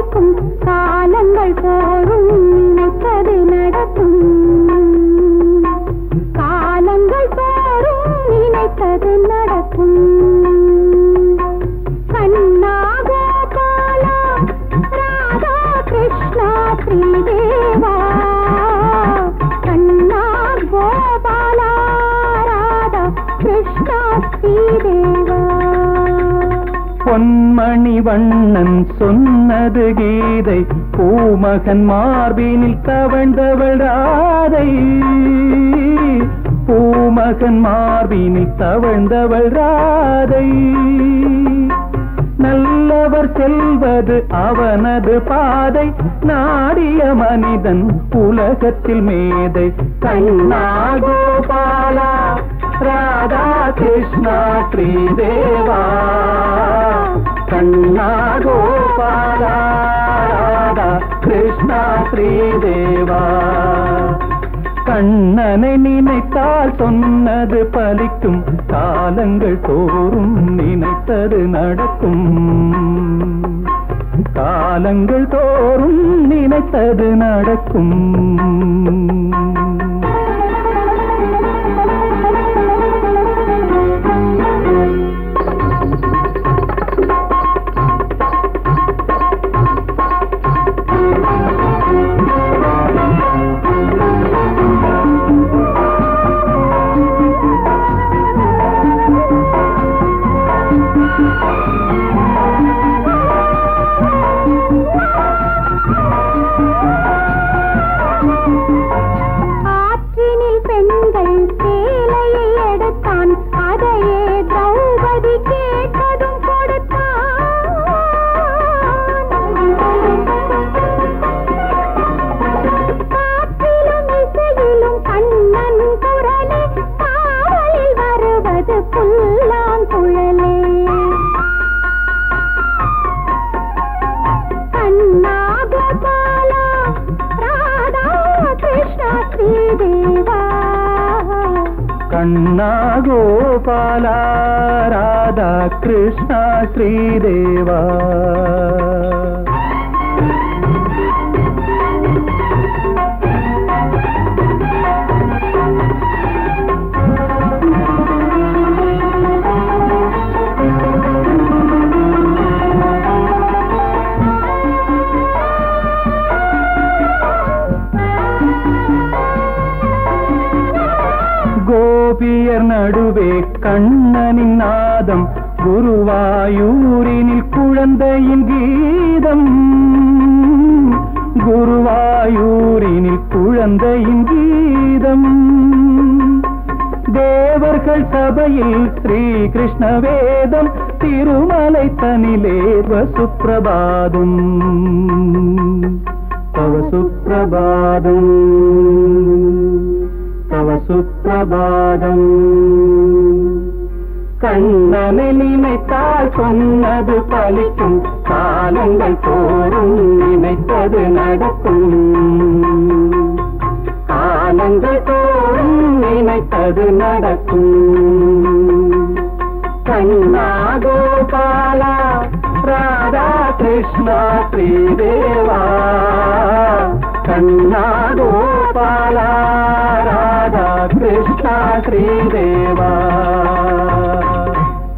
நடக்கும் காலங்கள் போரும் நினைத்தது நடக்கும். காலங்கள் போரும் நினைத்தது நடக்கும். பொன்மணி வண்ணன் சொன்னது கீதை பூமகன் மார்பினில் தவழ்ந்தவள் ராதை. பூமகன் மார்பினில் தவழ்ந்தவள் ராதை. நல்லவர் செல்வது அவனது பாதை நாடிய மனிதன் உலகத்தில் மேதை. கண்ணா கோபாலா கிருஷ்ணா ஸ்ரீதேவா கண்ணா கோபாலா கிருஷ்ணா ஸ்ரீதேவா கண்ணனை நினைத்தால் சொன்னது பலிக்கும் காலங்கள் தோறும் நினைத்தது நடக்கும் காலங்கள் தோறும் நினைத்தது நடக்கும் கண்ணா கோபாலா ராதா கிருஷ்ணா ஸ்ரீதேவா கோபியர் நடுவே கண்ணனின் நாதம் குருவாயூரினில் குழந்தையின் கீதம். குருவாயூரினில் குழந்தையின் கீதம். தேவர்கள் சபையில் ஸ்ரீ கிருஷ்ண வேதம் திருமலை தனிலே வசுப்பிரபாதம். தவ பாதம் கண்ணனை நினைத்தால் சொன்னது பலிக்கும் காலங்கள் தோறும் நினைத்தது நடக்கும். காலங்கள் தோறும் நினைத்தது நடக்கும். கண்ணா கோபாலா ராதா கிருஷ்ணா ஸ்ரீதேவா கண்ணா கோபாலா ராதா கிருஷ்ணா ஸ்ரீதேவா